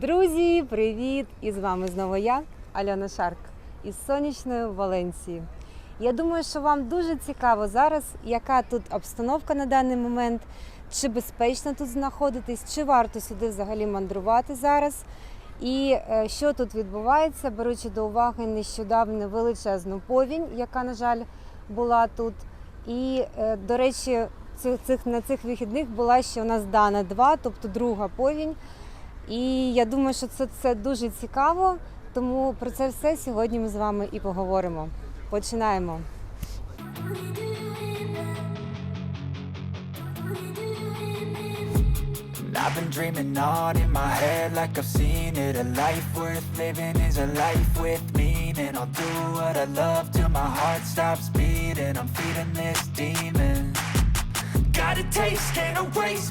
Друзі, привіт! І з вами знову я, Альона Шарк, із сонячної Валенції. Я думаю, що вам дуже цікаво зараз, яка тут обстановка на даний момент, чи безпечно тут знаходитись, чи варто сюди взагалі мандрувати зараз. І е, що тут відбувається, беручи до уваги нещодавно величезну повінь, яка, на жаль, була тут. І, е, до речі, цих, на цих вихідних була ще у нас Дана 2, тобто друга повінь. І я думаю, що це, це дуже цікаво, тому про це все сьогодні ми з вами і поговоримо. Починаємо. I've been dreaming on in my head like I've seen it A life worth living is a life with meaning I'll do what I love till my heart stops beating I'm feeding this demon Got a taste, can't erase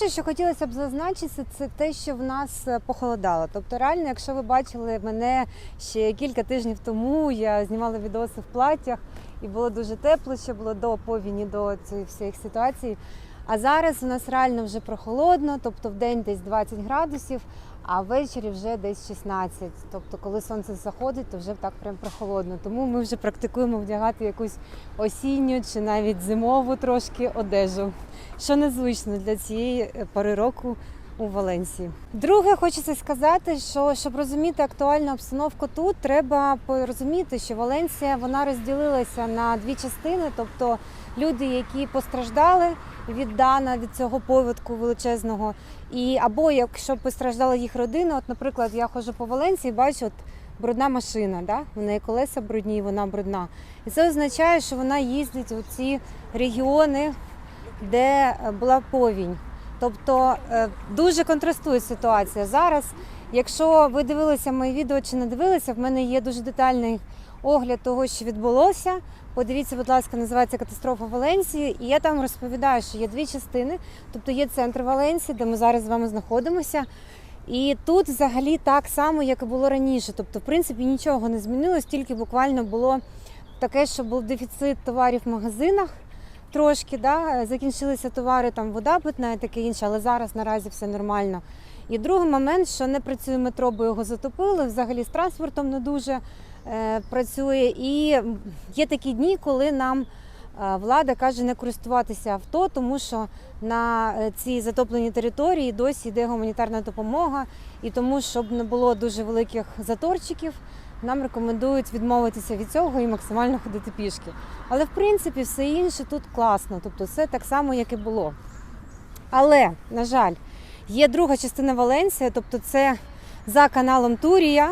Перше, що хотілося б зазначити, це те, що в нас е, похолодало. Тобто, реально, якщо ви бачили мене ще кілька тижнів тому, я знімала відоси в платтях і було дуже тепло, ще було до повіні, до цих всіх ситуацій. А зараз у нас реально вже прохолодно, тобто в день десь 20 градусів, а ввечері вже десь 16. Тобто, коли сонце заходить, то вже так прям прохолодно. Тому ми вже практикуємо вдягати якусь осінню чи навіть зимову трошки одежу, що незвично для цієї е, пори року у Валенсії. Друге, хочеться сказати, що щоб розуміти актуальну обстановку тут, треба порозуміти, що Валенсія вона розділилася на дві частини, тобто люди, які постраждали від Дана, від цього повідку величезного, і або якщо постраждала їх родина, от, наприклад, я ходжу по Валенсії, бачу, от брудна машина, да? в неї колеса брудні, вона брудна. І це означає, що вона їздить у ці регіони, де е, була повінь. Тобто е, дуже контрастує ситуація зараз. Якщо ви дивилися мої відео чи не дивилися, в мене є дуже детальний огляд того, що відбулося. Подивіться, будь ласка, називається Катастрофа Валенсії. І я там розповідаю, що є дві частини. Тобто є центр Валенсії, де ми зараз з вами знаходимося. І тут взагалі так само, як і було раніше. Тобто, в принципі, нічого не змінилось, тільки буквально було таке, що був дефіцит товарів в магазинах. Трошки да, закінчилися товари, там вода питна і таке інше, але зараз наразі все нормально. І другий момент, що не працює метро, бо його затопили. Взагалі з транспортом не дуже е, працює. І є такі дні, коли нам е, влада каже не користуватися авто, тому що на е, цій затопленій території досі йде гуманітарна допомога, і тому, щоб не було дуже великих заторчиків, нам рекомендують відмовитися від цього і максимально ходити пішки. Але в принципі все інше тут класно, тобто все так само, як і було. Але, на жаль, є друга частина Валенсія, тобто це за каналом Турія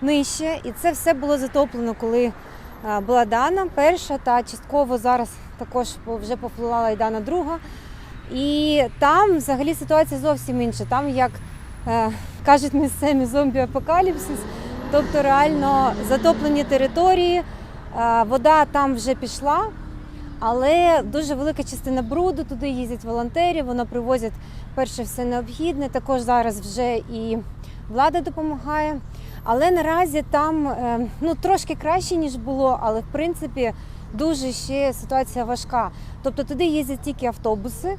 нижче, і це все було затоплено, коли е, була Дана перша, та частково зараз також вже поплила і Дана друга. І там взагалі ситуація зовсім інша. Там, як е, кажуть місцеві зомбі-апокаліпсис, тобто реально затоплені території, е, вода там вже пішла, але дуже велика частина бруду, туди їздять волонтери, воно привозять перше все необхідне. Також зараз вже і влада допомагає. Але наразі там е, ну, трошки краще, ніж було, але в принципі дуже ще ситуація важка. Тобто туди їздять тільки автобуси,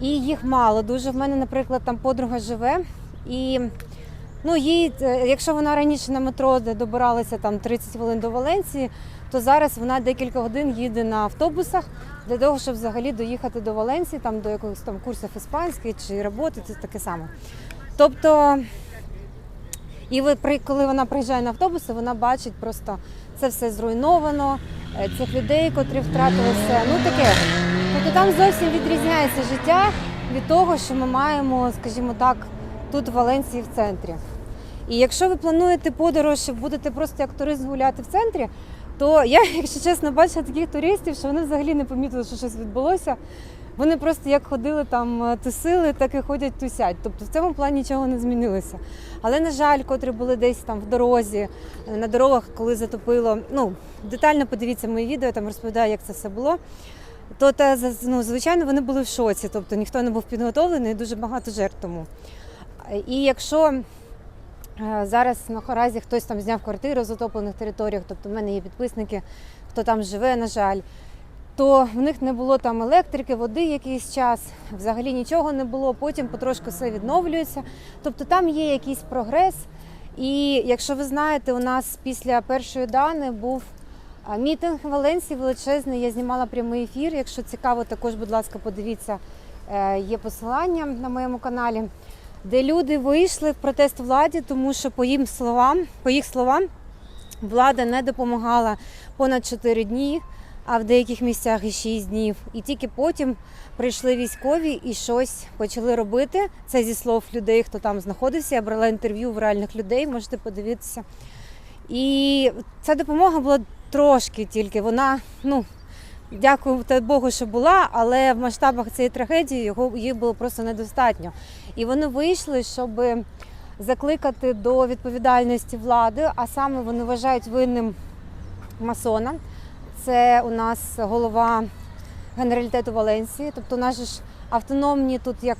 і їх мало. Дуже в мене, наприклад, там подруга живе. І ну, їй, е, якщо вона раніше на метро добиралася там 30 хвилин до Валенції, то зараз вона декілька годин їде на автобусах для того, щоб взагалі доїхати до Валенції, там до якихось там курсів іспанської чи роботи, це таке саме. Тобто, і ви коли вона приїжджає на автобуси, вона бачить просто це все зруйновано, е, цих людей, котрі втратили все. Ну таке. Тобто там зовсім відрізняється життя від того, що ми маємо, скажімо так, тут в Валенції в центрі. І якщо ви плануєте подорож, і будете просто як турист гуляти в центрі, то я, якщо чесно, бачила таких туристів, що вони взагалі не помітили, що щось відбулося. Вони просто як ходили там е, тусили, так і ходять тусять. Тобто в цьому плані нічого не змінилося. Але, на жаль, котрі були десь там в дорозі, е, на дорогах, коли затопило. Ну, детально подивіться мої відео, я там розповідаю, як це все було. То те, за- ну, звичайно, вони були в шоці, тобто ніхто не був підготовлений, дуже багато жертв тому. Е, І якщо зараз наразі хтось там зняв квартиру в затоплених територіях, тобто в мене є підписники, хто там живе, на жаль, то в них не було там електрики, води якийсь час, взагалі нічого не було. Потім потрошку все відновлюється. Тобто там є якийсь прогрес. І якщо ви знаєте, у нас після першої дани був мітинг в Валенсії величезний. Я знімала прямий ефір. Якщо цікаво, також, будь ласка, подивіться, е, є посилання на моєму каналі, де люди вийшли в протест владі, тому що по їм словам, по їх словам, влада не допомагала понад 4 дні, а в деяких місцях і 6 днів. І тільки потім прийшли військові і щось почали робити. Це зі слов людей, хто там знаходився. Я брала інтерв'ю в реальних людей, можете подивитися. І ця допомога була трошки тільки. Вона, ну, дякую Богу, що була, але в масштабах цієї трагедії його їх було просто недостатньо. І вони вийшли, щоб закликати до відповідальності влади, а саме вони вважають винним масона. Це у нас голова генералітету Валенсії. Тобто, наші ж автономні тут як.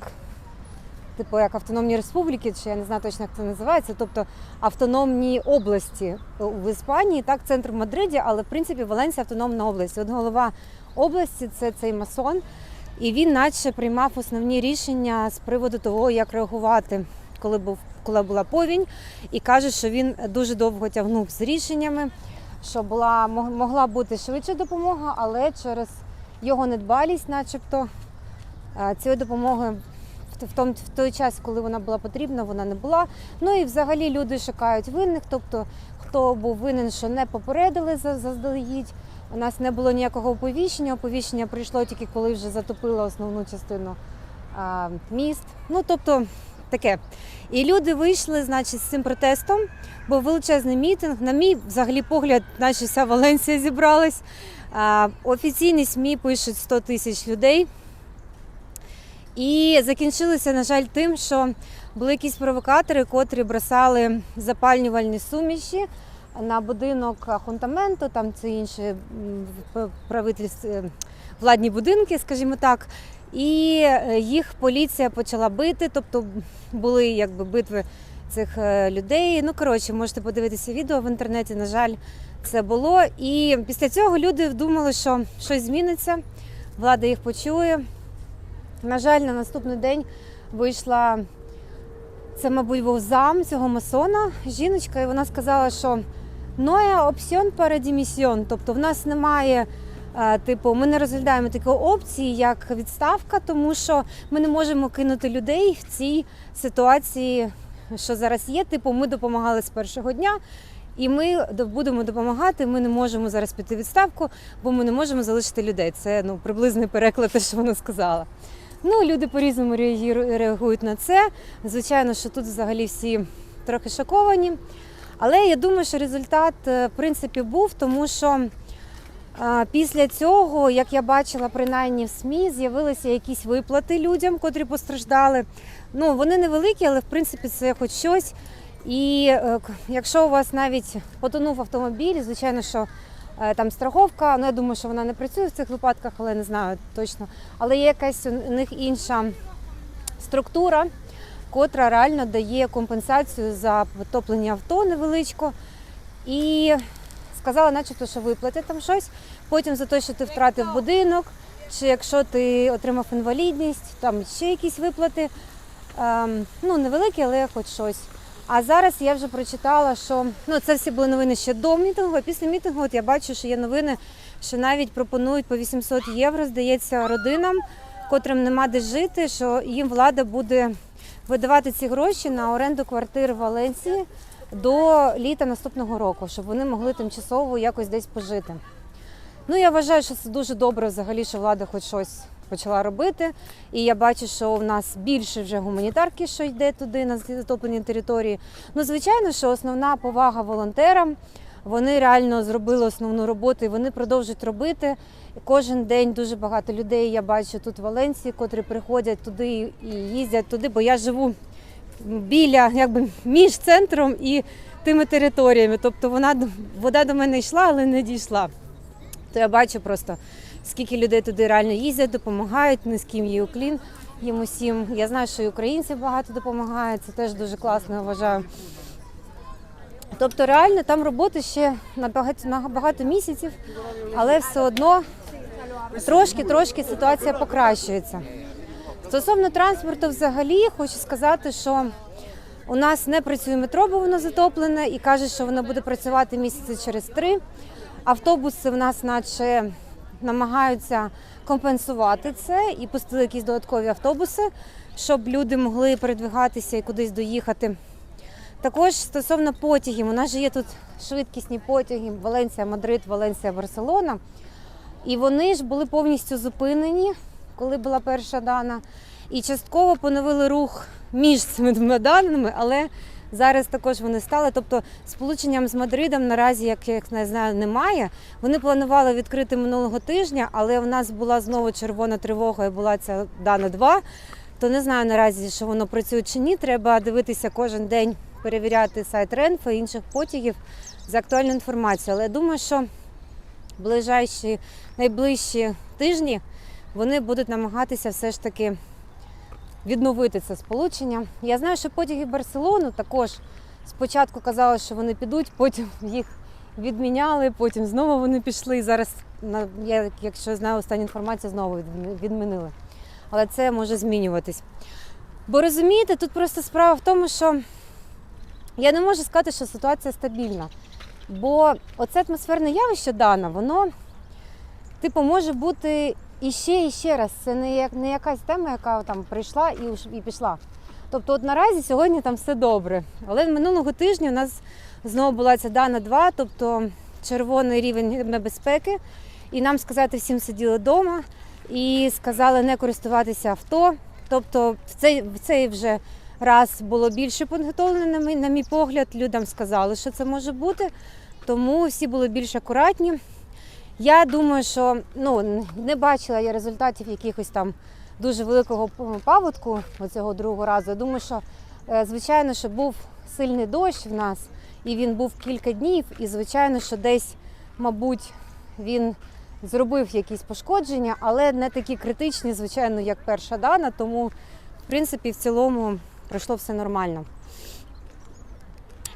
Типу як автономні республіки, чи я не знаю точно, як це називається, тобто автономні області в Іспанії, так, центр в Мадриді, але в принципі Валенсія автономна область. От голова області це цей масон, і він наче приймав основні рішення з приводу того, як реагувати, коли був коли була повінь, і каже, що він дуже довго тягнув з рішеннями, що була мог- могла бути швидша допомога, але через його недбалість, начебто, цієї допомоги в том- в той час, коли вона була потрібна, вона не була. Ну і взагалі люди шукають винних, тобто хто був винен, що не попередили за- заздалегідь. У нас не було ніякого оповіщення. Оповіщення прийшло тільки коли вже затопило основну частину а, міст. Ну тобто таке. І люди вийшли, значить, з цим протестом. Був величезний мітинг. На мій взагалі погляд, наче вся Валенсія зібралась. А, офіційні СМІ пишуть 100 тисяч людей. І закінчилося, на жаль, тим, що були якісь провокатори, котрі бросали запалювальні суміші на будинок Хунтаменту, там це інші е, владні будинки, скажімо так. І е, їх поліція почала бити, тобто були якби битви цих е, людей. Ну коротше, можете подивитися відео в інтернеті. На жаль, це було. І після цього люди думали, що щось зміниться, влада їх почує. На жаль, на наступний день вийшла це, мабуть, був зам цього масона, жіночка, і вона сказала, що «Ноя опсьон парадімісьйон», тобто в нас немає. е, Типу, ми не розглядаємо такої опції, як відставка, тому що ми не можемо кинути людей в цій ситуації, що зараз є. Типу, ми допомагали з першого дня, і ми будемо допомагати. Ми не можемо зараз піти відставку, бо ми не можемо залишити людей. Це ну приблизний переклад, те, що вона сказала. Ну, люди по-різному реагують на це. Звичайно, що тут взагалі всі трохи шоковані. Але я думаю, що результат е, в принципі був, тому що е, після цього, як я бачила, принаймні в СМІ, з'явилися якісь виплати людям, котрі постраждали. Ну, вони невеликі, але в принципі це хоч щось. І е, якщо у вас навіть потонув автомобіль, звичайно, що там страховка, ну я думаю, що вона не працює в цих випадках, але не знаю точно. Але є якась у них інша структура, котра реально дає компенсацію за потоплення авто невеличко. І сказала, начебто, що виплатять там щось. Потім за те, що ти втратив будинок, чи якщо ти отримав інвалідність, там ще якісь виплати. Ем, ну, невеликі, але хоч щось. А зараз я вже прочитала, що ну це всі були новини ще до мітингу, а після мітингу от я бачу, що є новини, що навіть пропонують по 800 євро, здається, родинам, котрим нема де жити, що їм влада буде видавати ці гроші на оренду квартир в Валенції до літа наступного року, щоб вони могли тимчасово якось десь пожити. Ну, я вважаю, що це дуже добре взагалі, що влада хоч щось почала робити. І я бачу, що в нас більше вже гуманітарки, що йде туди на затоплені території. Ну, звичайно, що основна повага волонтерам, Вони реально зробили основну роботу і вони продовжують робити. Кожен день дуже багато людей я бачу тут в Валенсії, котрі приходять туди і їздять туди, бо я живу біля, якби між центром і тими територіями. Тобто вона вода до мене йшла, але не дійшла. То я бачу просто, скільки людей туди реально їздять, допомагають, низьким її уклін їм усім. Я знаю, що і українці багато допомагають, це теж дуже класно, я вважаю. Тобто реально там роботи ще на багато, на багато місяців, але все одно трошки-трошки ситуація покращується. Стосовно транспорту, взагалі, хочу сказати, що у нас не працює метро, бо воно затоплене, і каже, що воно буде працювати місяці через три. Автобуси в нас, наче, намагаються компенсувати це і пустили якісь додаткові автобуси, щоб люди могли передвигатися і кудись доїхати. Також стосовно потягів, у нас же є тут швидкісні потяги Валенсія, Мадрид, Валенсія, Барселона. І вони ж були повністю зупинені, коли була перша дана. І частково поновили рух між цими двома даними, але зараз також вони стали. Тобто сполученням з Мадридом наразі, як я не знаю, немає. Вони планували відкрити минулого тижня, але в нас була знову червона тривога і була ця дана 2. То не знаю наразі, що воно працює чи ні. Треба дивитися кожен день, перевіряти сайт Ренфа і інших потягів за актуальну інформацію. Але я думаю, що ближайші, найближчі тижні вони будуть намагатися все ж таки відновити це сполучення. Я знаю, що потяги Барселону також спочатку казали, що вони підуть, потім їх відміняли, потім знову вони пішли. І зараз, я, якщо знаю останню інформацію, знову відмінили. Але це може змінюватись. Бо розумієте, тут просто справа в тому, що я не можу сказати, що ситуація стабільна. Бо оце атмосферне явище дане, воно типу може бути іще і ще раз. Це не як не якась тема, яка там прийшла і, і пішла. Тобто, от наразі сьогодні там все добре. Але минулого тижня у нас знову була ця дана 2, тобто червоний рівень небезпеки. І нам сказати всім сиділи вдома і сказали не користуватися авто. Тобто, в цей, в цей вже раз було більше підготовлено, на мій погляд. Людям сказали, що це може бути, тому всі були більш акуратні. Я думаю, що ну, не бачила я результатів якихось там дуже великого паводку оцього другого разу. Я думаю, що е, звичайно, що був сильний дощ в нас, і він був кілька днів, і звичайно, що десь, мабуть, він зробив якісь пошкодження, але не такі критичні, звичайно, як перша дана. Тому, в принципі, в цілому пройшло все нормально.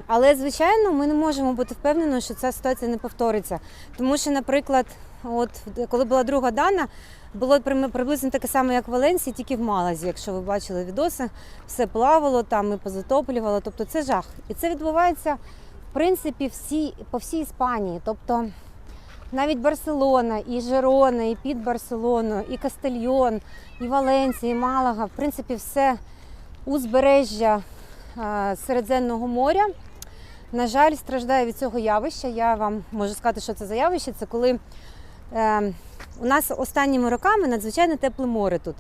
Але, звичайно, ми не можемо бути впевнені, що ця ситуація не повториться. Тому що, наприклад, от коли була друга дана, було приблизно таке саме, як в Валенсії, тільки в Малазі. Якщо ви бачили відоси, все плавало там і позатоплювало. Тобто це жах. І це відбувається в принципі всі, по всій Іспанії. Тобто навіть Барселона, і Жерона, і під Барселону, і Кастельйон, і Валенсія, і Малага. В принципі, все узбережжя Середземного моря. На жаль, страждає від цього явища. Я вам можу сказати, що це за явище. Це коли е, у нас останніми роками надзвичайно тепле море тут.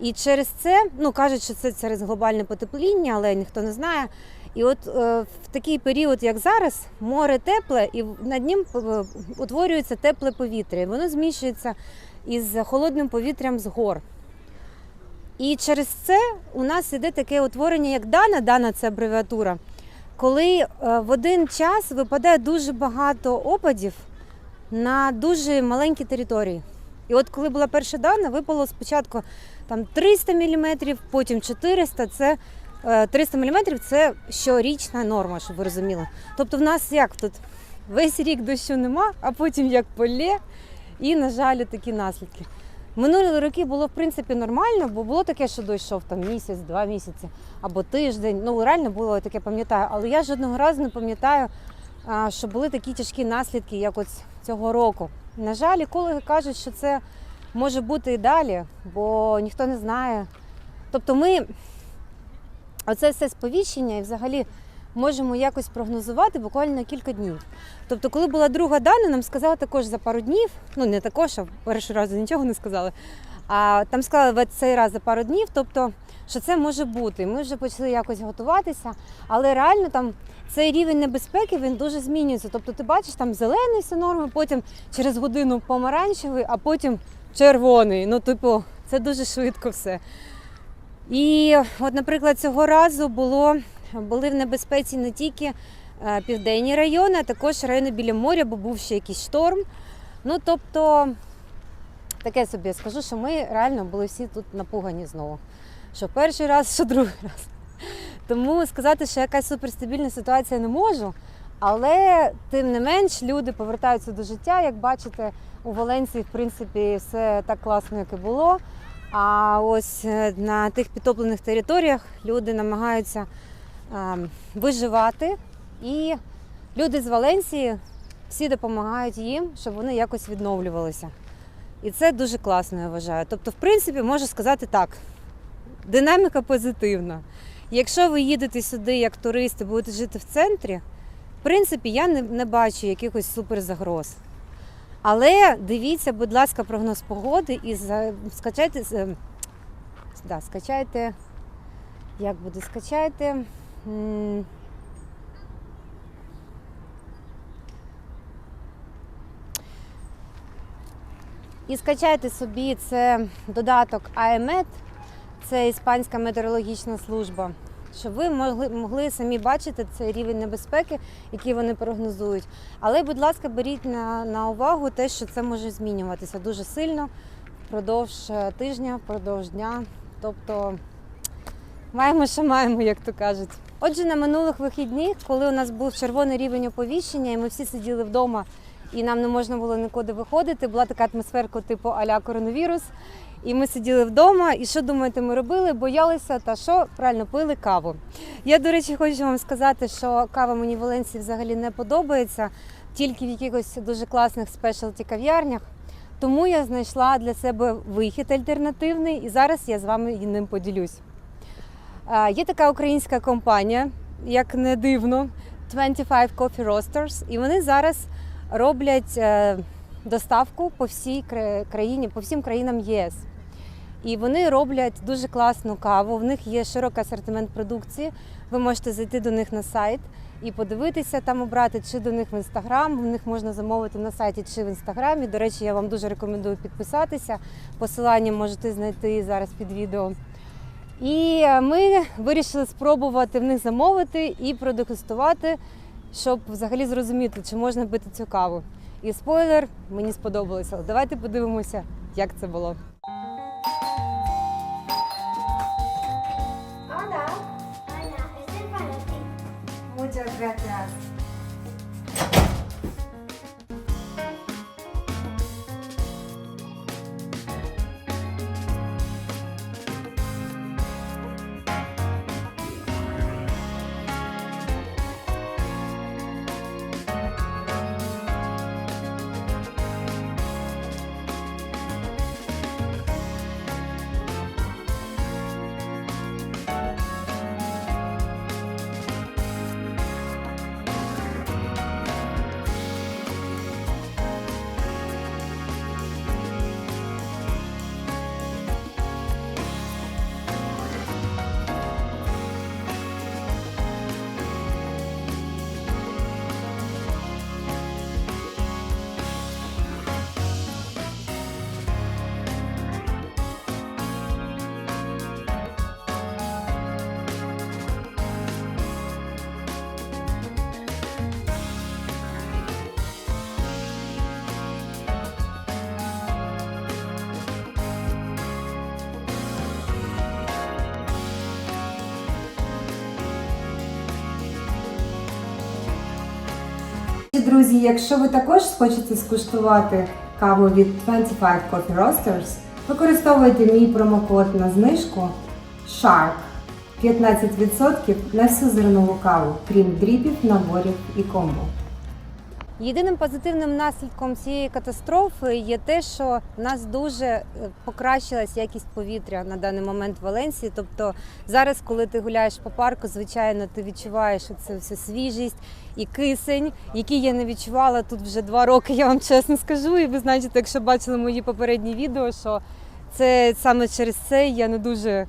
І через це, ну кажуть, що це через глобальне потепління, але ніхто не знає. І от е, в такий період, як зараз, море тепле, і над ним е, утворюється тепле повітря. І воно зміщується із холодним повітрям з гор. І через це у нас іде таке утворення, як Дана. Дана це абревіатура, коли е, в один час випадає дуже багато опадів на дуже маленькі території. І от коли була перша дана, випало спочатку там 300 мм, потім 400 це е, 300 мм це щорічна норма, щоб ви розуміли. Тобто в нас як тут весь рік дощу нема, а потім як полє, і, на жаль, такі наслідки. Минулі роки було в принципі нормально, бо було таке, що дощ там місяць, два місяці або тиждень. Ну реально було таке, пам'ятаю. Але я жодного разу не пам'ятаю, що були такі тяжкі наслідки, як ось цього року. На жаль, екологи кажуть, що це може бути і далі, бо ніхто не знає. Тобто ми оце все сповіщення і взагалі можемо якось прогнозувати буквально кілька днів. Тобто, коли була друга дана, нам сказали також за пару днів, ну не також, а перший раз нічого не сказали. А там сказали в цей раз за пару днів, тобто, що це може бути. Ми вже почали якось готуватися, але реально там цей рівень небезпеки він дуже змінюється. Тобто, ти бачиш там зелений все норми, потім через годину помаранчевий, а потім червоний. Ну, типу, це дуже швидко все. І от, наприклад, цього разу було, були в небезпеці не тільки е, південні райони, а також райони біля моря, бо був ще якийсь шторм. Ну, тобто, таке собі скажу, що ми реально були всі тут напугані знову. Що перший раз, що другий раз. Тому сказати, що якась суперстабільна ситуація не можу. Але тим не менш люди повертаються до життя. Як бачите, у Валенції, в принципі, все так класно, як і було. А ось е, на тих підтоплених територіях люди намагаються виживати. І люди з Валенції всі допомагають їм, щоб вони якось відновлювалися. І це дуже класно, я вважаю. Тобто, в принципі, можу сказати так: динаміка позитивна. Якщо ви їдете сюди як туристи, будете жити в центрі, в принципі, я не, не бачу якихось суперзагроз. Але дивіться, будь ласка, прогноз погоди і скачайте, ем, да, скачайте, як буде, скачайте. І скачайте собі це додаток IMET, це іспанська метеорологічна служба, щоб ви могли, могли самі бачити цей рівень небезпеки, який вони прогнозують. Але, будь ласка, беріть на, на увагу те, що це може змінюватися дуже сильно впродовж е, тижня, впродовж дня. Тобто маємо, що маємо, як то кажуть. Отже, на минулих вихідних, коли у нас був червоний рівень оповіщення, і ми всі сиділи вдома, і нам не можна було нікуди виходити, була така атмосферка, типу аля коронавірус. І ми сиділи вдома, і що думаєте, ми робили? Боялися та що правильно пили каву. Я, до речі, хочу вам сказати, що кава мені в Валенції взагалі не подобається, тільки в якихось дуже класних спешалті кав'ярнях. Тому я знайшла для себе вихід альтернативний, і зараз я з вами ним поділюсь. Є така українська компанія, як не дивно, 25 Coffee Roasters, і вони зараз роблять е, доставку по всій країні, по всім країнам ЄС. І вони роблять дуже класну каву. В них є широкий асортимент продукції. Ви можете зайти до них на сайт і подивитися, там обрати чи до них в інстаграм. В них можна замовити на сайті чи в інстаграмі. До речі, я вам дуже рекомендую підписатися. Посилання можете знайти зараз під відео. І е, ми вирішили спробувати в них замовити і продегустувати, щоб взагалі зрозуміти, чи можна пити цю каву. І спойлер, мені сподобалося. Давайте подивимося, як це було. Hola. Hola, es. Muchas gracias. Друзі, якщо ви також хочете скуштувати каву від 25 Coffee Roasters, використовуйте мій промокод на знижку SHARK 15% на всю зернову каву, крім дріпів, наборів і комбо. Єдиним позитивним наслідком цієї катастрофи є те, що в нас дуже е, покращилась якість повітря на даний момент в Валенсії. Тобто зараз, коли ти гуляєш по парку, звичайно, ти відчуваєш це всю свіжість і кисень, який я не відчувала тут вже два роки. Я вам чесно скажу. І ви знаєте, якщо бачили мої попередні відео, що Це саме через це я не дуже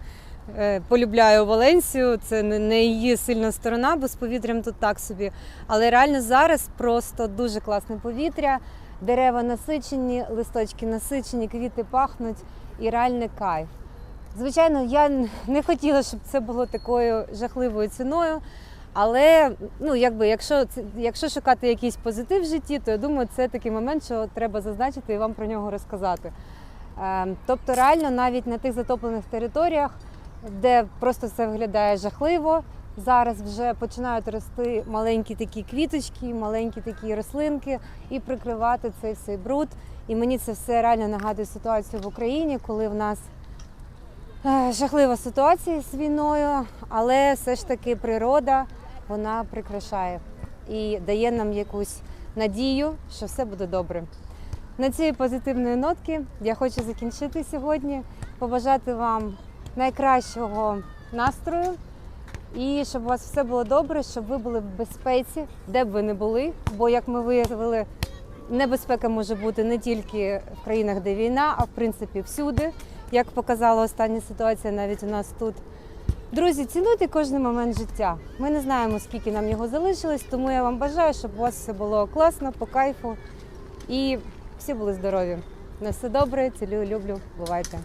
полюбляю Валенсію. Це не, її сильна сторона, бо з повітрям тут так собі. Але реально зараз просто дуже класне повітря, дерева насичені, листочки насичені, квіти пахнуть і реальний кайф. Звичайно, я не хотіла, щоб це було такою жахливою ціною. Але ну, якби, якщо, якщо шукати якийсь позитив в житті, то я думаю, це такий момент, що треба зазначити і вам про нього розказати. Е, Тобто, реально, навіть на тих затоплених територіях, де просто це виглядає жахливо, зараз вже починають рости маленькі такі квіточки, маленькі такі рослинки і прикривати цей всей бруд. І мені це все реально нагадує ситуацію в Україні, коли в нас Е, Жахлива ситуація з війною, але все ж таки природа вона прикрашає і дає нам якусь надію, що все буде добре. На цій позитивної нотки я хочу закінчити сьогодні, побажати вам найкращого настрою і щоб у вас все було добре, щоб ви були в безпеці, де б ви не були. Бо, як ми виявили, небезпека може бути не тільки в країнах, де війна, а в принципі всюди як показала остання ситуація навіть у нас тут. Друзі, цінуйте кожен момент життя. Ми не знаємо, скільки нам його залишилось, тому я вам бажаю, щоб у вас все було класно, по кайфу і всі були здорові. На все добре, цілюю, люблю. Бувайте.